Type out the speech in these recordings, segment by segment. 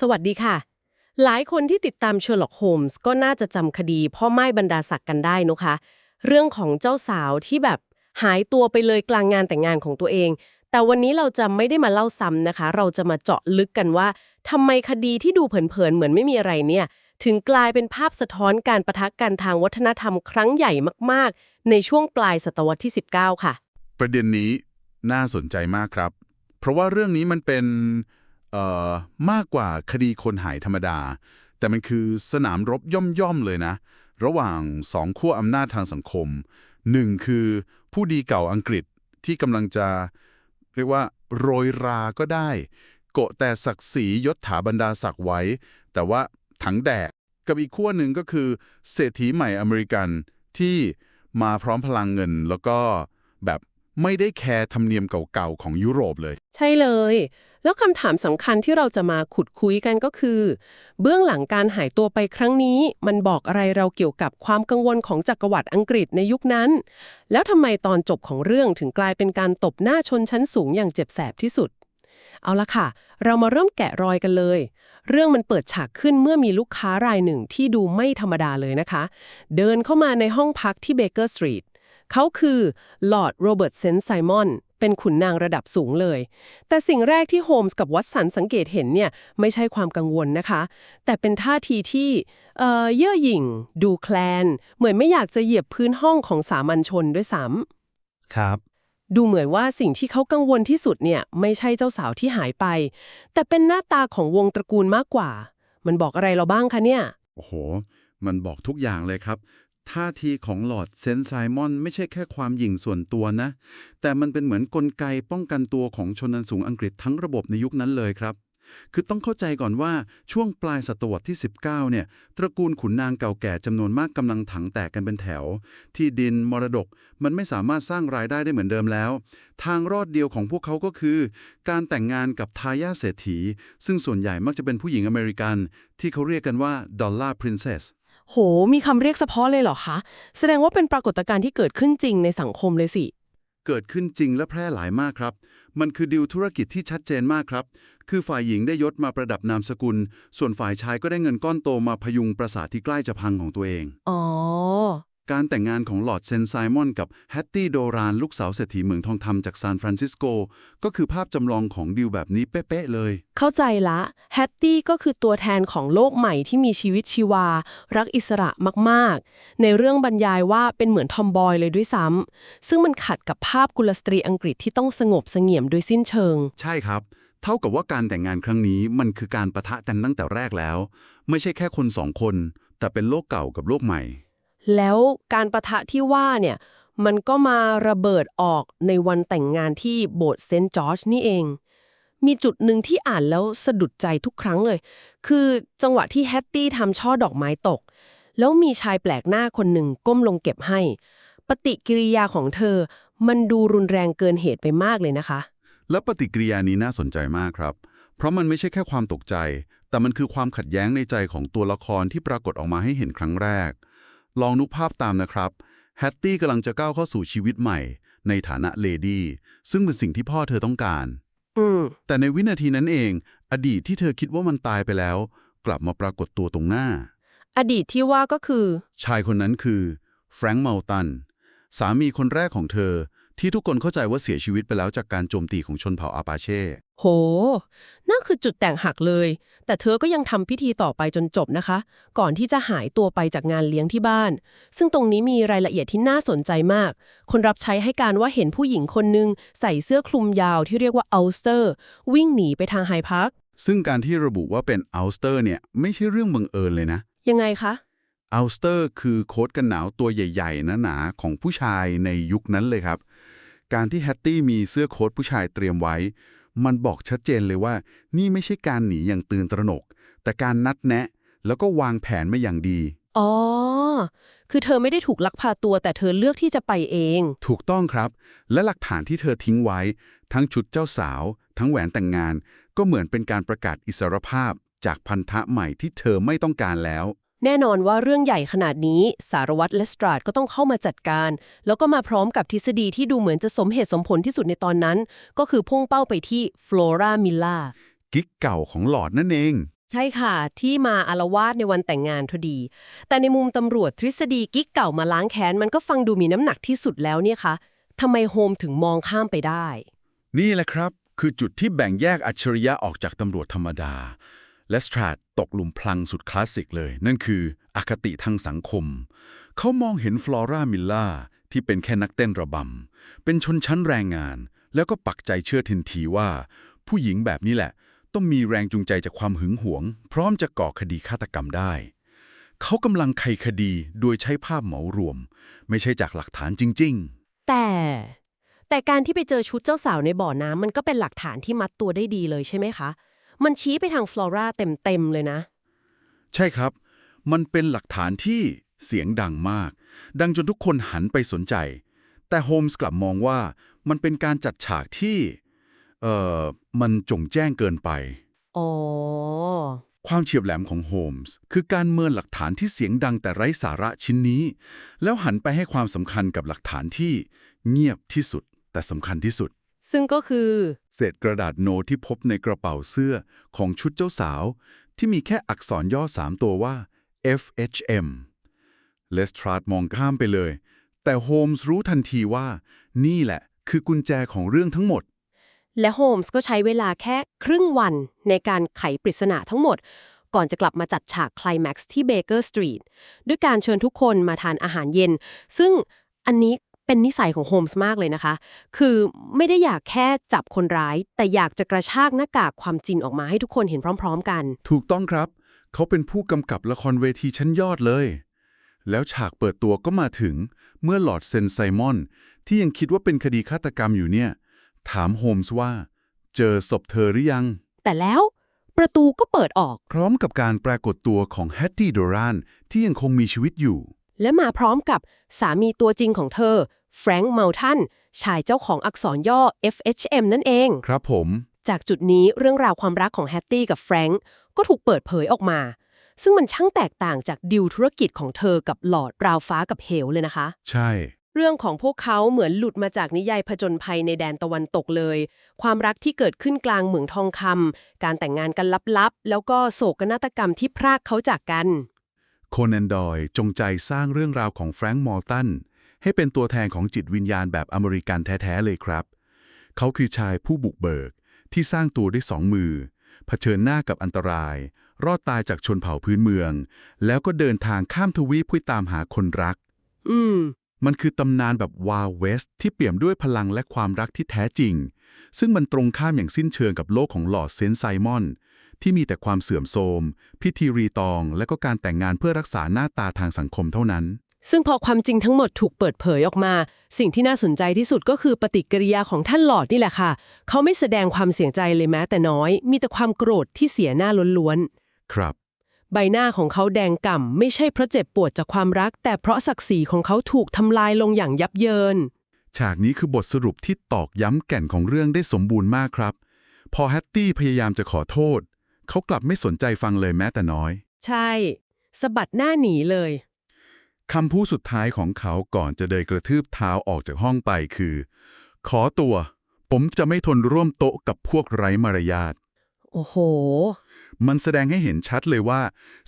สวัสดีค่ะ หลายคนที่ติดตามเชอร์ล็อกโฮมส์ก็น่าจะจำคดีพ่อไม้บรรดาศักดิ์กันได้นะคะ เรื่องของเจ้าสาวที่แบบหายตัวไปเลยกลางงานแต่งงานของตัวเอง แต่วันนี้เราจะไม่ได้มาเล่าซ้ำนะคะ เราจะมาเจาะลึกกันว่าทำไมคดีที่ดูเผินๆเหมือนไม่มีอะไรเนี่ย ถึงกลายเป็นภาพสะท้อนการประทะกันทางวัฒนธรรมครั้งใหญ่มากๆ ในช่วงปลายศตวรรษที่ 19 ค่ะ ประเด็นนี้น่าสนใจมากครับ เพราะว่าเรื่องนี้มันเป็น เอ่อมากกว่าคดีคนหายธรรมดา แต่มันคือสนามรบย่อมๆเลยนะ ระหว่างสองขั้วอำนาจทางสังคมหนึ่งคือผู้ดีเก่าอังกฤษที่กำลังจะเรียกว่าโรยราก็ได้ โกะแต่ศักดิ์ศรียศถาบรรดาศักดิ์ไว้ แต่ว่าถังแดกกับอีกขั้วหนึ่งก็คือ เศรษฐีใหม่อเมริกันที่มาพร้อมพลังเงิน แล้วก็แบบไม่ได้แคร์ธรรมเนียมเก่าๆของยุโรปเลย ใช่เลย แล้วคำถามสำคัญที่เราจะมาขุดคุยกันก็คือ เบื้องหลังการหายตัวไปครั้งนี้ มันบอกอะไรเราเกี่ยวกับความกังวลของจักรวรรดิอังกฤษในยุคนั้น แล้วทำไมตอนจบของเรื่องถึงกลายเป็นการตบหน้าชนชั้นสูงอย่างเจ็บแสบที่สุด เอาละค่ะ เรามาเริ่มแกะรอยกันเลย เรื่องมันเปิดฉากขึ้นเมื่อมีลูกค้ารายหนึ่งที่ดูไม่ธรรมดาเลยนะคะ เดินเข้ามาในห้องพักที่เบเกอร์สตรีทเขาคือลอร์ดโรเบิร์ตเซนต์ไซมอน เป็นขุนนางระดับสูงเลย แต่สิ่งแรกที่โฮมส์กับวัตสันสังเกตเห็นเนี่ยไม่ใช่ความกังวลนะคะ แต่เป็นท่าทีที่เอ่อเย่อหยิ่ง ดูแคลน เหมือนไม่อยากจะเหยียบพื้นห้องของสามัญชนด้วยซ้ครับำดูเหมือนว่าสิ่งที่เขากังวลที่สุดเนี่ยไม่ใช่เจ้าสาวที่หายไป แต่เป็นหน้าตาของวงตระกูลมากกว่า มันบอกอะไรเราบ้างคะเนี่ย โอ้โห มันบอกทุกอย่างเลยครับ ท่าทีของหลอร์ดเซนไซมอนไม่ใช่แค่ความหยิ่งส่วนตัวนะ แต่มันเป็นเหมือนกลไกป้องกันตัวของชนชั้นสูงอังกฤษทั้งระบบในยุคนั้นเลยครับ คือต้องเข้าใจก่อนว่าช่วงปลายศตวรรษที่ 19 เนี่ย ตระกูลขุนนางเก่าแก่จำนวนมากกำลังถังแตกกันเป็นแถว ที่ดินมรดกมันไม่สามารถสร้างรายได้ได้เหมือนเดิมแล้ว ทางรอดเดียวของพวกเขาก็คือ การแต่งงานกับทายาทเศรษฐี ซึ่งส่วนใหญ่มักจะเป็นผู้หญิงอเมริกัน ที่เขาเรียกกันว่าดอลลาร์พรินเซส โห มีคำเรียกเฉพาะเลยเหรอคะ แสดงว่าเป็นปรากฏการณ์ที่เกิดขึ้นจริงในสังคมเลยสิ เกิดขึ้นจริงและแพร่หลายมากครับ มันคือดีลธุรกิจที่ชัดเจนมากครับ คือฝ่ายหญิงได้ยศมาประดับนามสกุล ส่วนฝ่ายชายก็ได้เงินก้อนโตมาพยุงปราสาทที่ใกล้จะพังของตัวเอง อ๋อ การแต่งงานของหลอร์ดเซนไซมอนกับแฮตตี้โดรานลูกสาวเศรษฐีเมืองทองคำจากซานฟรานซิสโก ก็คือภาพจำลองของดีลแบบนี้เป๊ะๆเลย เข้าใจละแฮตตี้ก็คือตัวแทนของโลกใหม่ที่มีชีวิตชีวา รักอิสระมากๆ ในเรื่องบรรยายว่าเป็นเหมือนทอมบอยเลยด้วยซ้ำซึ่งมันขัดกับภาพกุลสตรีอังกฤษที่ต้องสงบเสงี่ยมโดยสิ้นเชิง ใช่ครับเท่ากับว่าการแต่งงานครั้งนี้มันคือการประทะกันตั้งแต่แรกแล้ว ไม่ใช่แค่คนสองคน แต่เป็นโลกเก่ากับโลกใหม่ แล้วการประทะที่ว่าเนี่ยมันก็มาระเบิดออกในวันแต่งงานที่โบสถ์เซนต์จอร์จนี่เอง มีจุดหนึ่งที่อ่านแล้วสะดุดใจทุกครั้งเลย คือจังหวะที่แฮตตี้ทำช่อดอกไม้ตก แล้วมีชายแปลกหน้าคนหนึ่งก้มลงเก็บให้ ปฏิกิริยาของเธอ มันดูรุนแรงเกินเหตุไปมากเลยนะคะ และปฏิกิริยานี้น่าสนใจมากครับ เพราะมันไม่ใช่แค่ความตกใจ แต่มันคือความขัดแย้งในใจของตัวละครที่ปรากฏออกมาให้เห็นครั้งแรก ลองนึกภาพตามนะครับ แฮตตี้กำลังจะก้าวเข้าสู่ชีวิตใหม่ ในฐานะเลดี้ ซึ่งเป็นสิ่งที่พ่อเธอต้องการอืมแต่ในวินาทีนั้นเอง อดีตที่เธอคิดว่ามันตายไปแล้ว กลับมาปรากฏตัวตรงหน้า อดีตที่ว่าก็คือ ชายคนนั้นคือแฟรงค์เมาตัน สามีคนแรกของเธอ ที่ทุกคนเข้าใจว่าเสียชีวิตไปแล้วจากการโจมตีของชนเผ่าอาปาเช่ โห นั่นคือจุดแตกหักเลย แต่เธอก็ยังทำพิธีต่อไปจนจบนะคะ ก่อนที่จะหายตัวไปจากงานเลี้ยงที่บ้าน ซึ่งตรงนี้มีรายละเอียดที่น่าสนใจมาก คนรับใช้ให้การว่าเห็นผู้หญิงคนหนึงใส่เสื้อคลุมยาวที่เรียกว่าอัลสเตอร์ วิ่งหนีไปทางไฮพาร์ค ซึ่งการที่ระบุว่าเป็นอัลสเตอร์เนี่ยไม่ใช่เรื่องบังเอิญเลยนะ ยังไงคะ อัลสเตอร์คือโค้ทกันหนาวตัวใหญ่ๆหนาๆของผู้ชายในยุคนั้นเลยครับ การที่แฮตตี้มีเสื้อโค้ทผู้ชายเตรียมไว้ มันบอกชัดเจนเลยว่า นี่ไม่ใช่การหนีอย่างตื่นตระหนก แต่การนัดแนะ แล้วก็วางแผนมาอย่างดี อ๋อ คือเธอไม่ได้ถูกลักพาตัว แต่เธอเลือกที่จะไปเอง ถูกต้องครับ และหลักฐานที่เธอทิ้งไว้ ทั้งชุดเจ้าสาว ทั้งแหวนแต่งงาน ก็เหมือนเป็นการประกาศอิสรภาพ จากพันธะใหม่ที่เธอไม่ต้องการแล้ว แน่นอนว่าเรื่องใหญ่ขนาดนี้ สารวัตรเลสตราดก็ต้องเข้ามาจัดการ แล้วก็มาพร้อมกับทฤษฎีที่ดูเหมือนจะสมเหตุสมผลที่สุดในตอนนั้น ก็คือพุ่งเป้าไปที่ฟลอรามิลล่ากิ๊กเก่าของหลอดนั่นเอง ใช่ค่ะ ที่มาอารวาสในวันแต่งงานพอดี แต่ในมุมตำรวจทฤษฎีกิ๊กเก่ามาล้างแค้น มันก็ฟังดูมีน้ำหนักที่สุดแล้วเนี่ยคะทำไมโฮมถึงมองข้ามไปได้ นี่แหละครับ คือจุดที่แบ่งแยกอัจฉริยะออกจากตำรวจธรรมดา และสตราดตกหลุมพลังสุดคลาสสิกเลย นั่นคืออคติทางสังคม เขามองเห็นฟลอรามิลล่าที่เป็นแค่นักเต้นระบำ เป็นชนชั้นแรงงาน แล้วก็ปักใจเชื่อทันทีว่า ผู้หญิงแบบนี้แหละ ต้องมีแรงจูงใจจากความหึงหวง พร้อมจะก่อคดีฆาตกรรมได้ เขากำลังไขคดีโดยใช้ภาพเหมารวม ไม่ใช่จากหลักฐานจริง ๆ แต่ แต่การที่ไปเจอชุดเจ้าสาวในบ่อน้ำมันก็เป็นหลักฐานที่มัดตัวได้ดีเลยใช่ไหมคะ มันชี้ไปทางฟลอราเต็มๆเลยนะ ใช่ครับ มันเป็นหลักฐานที่เสียงดังมาก ดังจนทุกคนหันไปสนใจ แต่โฮมส์กลับมองว่ามันเป็นการจัดฉากที่ เอ่อ มันจงแจ้งเกินไป อ๋อ ความเฉียบแหลมของโฮมส์คือการเมินหลักฐานที่เสียงดังแต่ไร้สาระชิ้นนี้ แล้วหันไปให้ความสำคัญกับหลักฐานที่เงียบที่สุดแต่สำคัญที่สุด ซึ่งก็คือ เศษกระดาษโน้ตที่พบในกระเป๋าเสื้อของชุดเจ้าสาว ที่มีแค่อักษรย่อสามตัวว่า FHM เลสทราดมองข้ามไปเลย แต่โฮมส์รู้ทันทีว่า นี่แหละคือกุญแจของเรื่องทั้งหมด และโฮมส์ก็ใช้เวลาแค่ครึ่งวันในการไขปริศนาทั้งหมด ก่อนจะกลับมาจัดฉากไคลแม็กซ์ที่เบเกอร์สตรีทด้วยการเชิญทุกคนมาทานอาหารเย็น ซึ่งอันนี้ เป็นนิสัยของโฮมส์มากเลยนะคะ คือไม่ได้อยากแค่จับคนร้าย แต่อยากจะกระชากหน้ากากความจริงออกมาให้ทุกคนเห็นพร้อม ๆ กัน ถูกต้องครับ เขาเป็นผู้กำกับละครเวทีชั้นยอดเลย แล้วฉากเปิดตัวก็มาถึงเมื่อหลอร์ดเซนไซมอน ที่ยังคิดว่าเป็นคดีฆาตกรรมอยู่เนี่ย ถามโฮมส์ว่า เจอศพเธอหรือยัง แต่แล้วประตูก็เปิดออก พร้อมกับการปรากฏตัวของแฮตตี้โดรานที่ยังคงมีชีวิตอยู่ และมาพร้อมกับสามีตัวจริงของเธอ แฟรงค์เมลทันชายเจ้าของอักษรย่อ FHM นั่นเอง ครับผม จากจุดนี้เรื่องราวความรักของแฮตตี้กับแฟรงก์ก็ถูกเปิดเผยออกมา ซึ่งมันช่างแตกต่างจากดิวธุรกิจของเธอกับหลอดราวฟ้ากับเหวเลยนะคะ ใช่ เรื่องของพวกเขาเหมือนหลุดมาจากนิยายผจญภัยในแดนตะวันตกเลย ความรักที่เกิดขึ้นกลางเหมืองทองคำการแต่งงานกันลับๆ แล้วก็โศกนาฏกรรมที่พรากเขาจากกัน โคนันดอยจงใจสร้างเรื่องราวของแฟรงค์มอร์ตัน ให้เป็นตัวแทนของจิตวิญญาณแบบอเมริกันแท้ๆเลยครับ เขาคือชายผู้บุกเบิกที่สร้างตัวด้วยสองมือ เผชิญหน้ากับอันตราย รอดตายจากชนเผ่าพื้นเมือง แล้วก็เดินทางข้ามทวีปเพื่อตามหาคนรัก อืม มันคือตำนานแบบวาวเวสที่เปี่ยมด้วยพลังและความรักที่แท้จริง ซึ่งมันตรงข้ามอย่างสิ้นเชิงกับโลกของลอร์ดเซนต์ไซมอนที่มีแต่ความเสื่อมโทรม พิธีรีตอง และก็การแต่งงานเพื่อรักษาหน้าตาทางสังคมเท่านั้น ซึ่งพอความจริงทั้งหมดถูกเปิดเผยออกมา สิ่งที่น่าสนใจที่สุดก็คือปฏิกิริยาของท่านหลอดนี่แหละค่ะ เขาไม่แสดงความเสียใจเลยแม้แต่น้อย มีแต่ความโกรธที่เสียหน้าล้วนครับๆใบหน้าของเขาแดงก่ำไม่ใช่เพราะเจ็บปวดจากความรัก แต่เพราะศักดิ์ศรีของเขาถูกทำลายลงอย่างยับเยิน ฉากนี้คือบทสรุปที่ตอกย้ำแก่นของเรื่องได้สมบูรณ์มากครับ พอแฮตตี้พยายามจะขอโทษ เขากลับไม่สนใจฟังเลยแม้แต่น้อย ใช่สะบัดหน้าหนีเลย คำพูดสุดท้ายของเขาก่อนจะเดินกระทืบเท้าออกจากห้องไปคือ ขอตัว ผมจะไม่ทนร่วมโต๊ะกับพวกไร้มารยาท โอ้โห มันแสดงให้เห็นชัดเลยว่า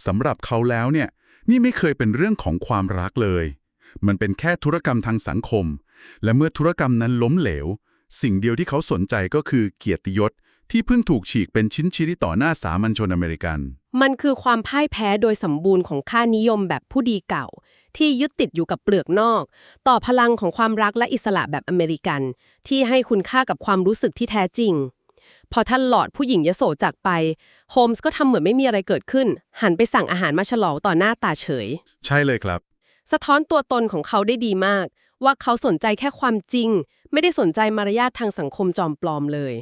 สำหรับเขาแล้วเนี่ย นี่ไม่เคยเป็นเรื่องของความรักเลย มันเป็นแค่ธุรกรรมทางสังคม และเมื่อธุรกรรมนั้นล้มเหลว สิ่งเดียวที่เขาสนใจก็คือเกียรติยศที่เพิ่งถูกฉีกเป็นชิ้นชิ้นต่อหน้าสามัญชนอเมริกัน มันคือความพ่ายแพ้โดยสมบูรณ์ของค่านิยมแบบผู้ดีเก่า ที่ยึดติดอยู่กับเปลือกนอก ต่อพลังของความรักและอิสระแบบอเมริกัน ที่ให้คุณค่ากับความรู้สึกที่แท้จริง พอท่านหลอดผู้หญิงยโสจากไปโฮมส์ก็ทำเหมือนไม่มีอะไรเกิดขึ้น หันไปสั่งอาหารมาฉลองต่อหน้าตาเฉย ใช่เลยครับ สะท้อนตัวตนของเขาได้ดีมาก ว่าเขาสนใจแค่ความจริง ไม่ได้สนใจมารยาททางสังคมจอมปลอมเลย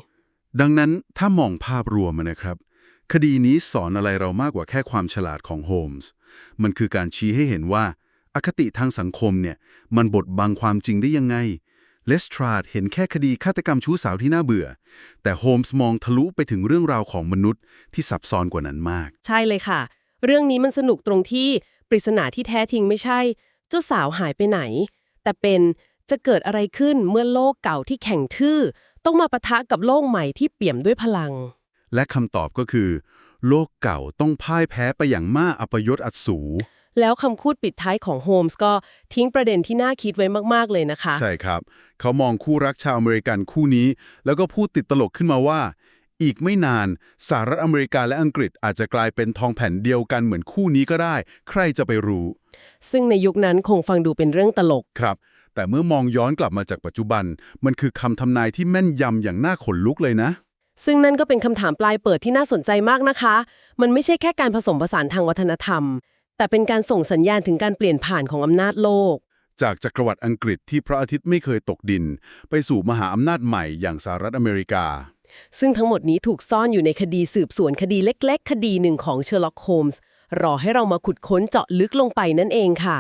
ดังนั้นถ้ามองภาพรวมนะครับ คดีนี้สอนอะไรเรามากกว่าแค่ความฉลาดของโฮมส์ มันคือการชี้ให้เห็นว่า อคติทางสังคมเนี่ย มันบดบังความจริงได้ยังไง เลสทราดเห็นแค่คดีฆาตกรรมชู้สาวที่น่าเบื่อ แต่โฮมส์มองทะลุไปถึงเรื่องราวของมนุษย์ที่ซับซ้อนกว่านั้นมาก ใช่เลยค่ะ เรื่องนี้มันสนุกตรงที่ปริศนาที่แท้จริงไม่ใช่ เจ้าสาวหายไปไหน แต่เป็นจะเกิดอะไรขึ้นเมื่อโลกเก่าที่แข็งทื่อ ต้องมาปะทะกับโลกใหม่ที่เปี่ยมด้วยพลัง และคำตอบก็คือ โลกเก่าต้องพ่ายแพ้ไปอย่างมากอัปยศอัดสู แล้วคำพูดปิดท้ายของโฮมส์ก็ทิ้งประเด็นที่น่าคิดไว้มาก ๆ เลยนะคะ ใช่ครับ เขามองคู่รักชาวอเมริกันคู่นี้ แล้วก็พูดติดตลกขึ้นมาว่า อีกไม่นานสหรัฐอเมริกาและอังกฤษอาจจะกลายเป็นทองแผ่นเดียวกันเหมือนคู่นี้ก็ได้ ใครจะไปรู้ ซึ่งในยุคนั้นคงฟังดูเป็นเรื่องตลกครับ แต่เมื่อมองย้อนกลับมาจากปัจจุบัน มันคือคำทำนายที่แม่นยำอย่างน่าขนลุกเลยนะซึ่งนั่นก็เป็นคำถามปลายเปิดที่น่าสนใจมากนะคะ มันไม่ใช่แค่การผสมผสานทางวัฒนธรรม แต่เป็นการส่งสัญญาณถึงการเปลี่ยนผ่านของอำนาจโลก จากจักรวรรดิอังกฤษที่พระอาทิตย์ไม่เคยตกดิน ไปสู่มหาอำนาจใหม่อย่างสหรัฐอเมริกา ซึ่งทั้งหมดนี้ถูกซ่อนอยู่ในคดีสืบสวนคดีเล็ก ๆ คดีหนึ่งของเชอร์ล็อกโฮมส์รอให้เรามาขุดค้นเจาะลึกลงไปนั่นเองค่ะ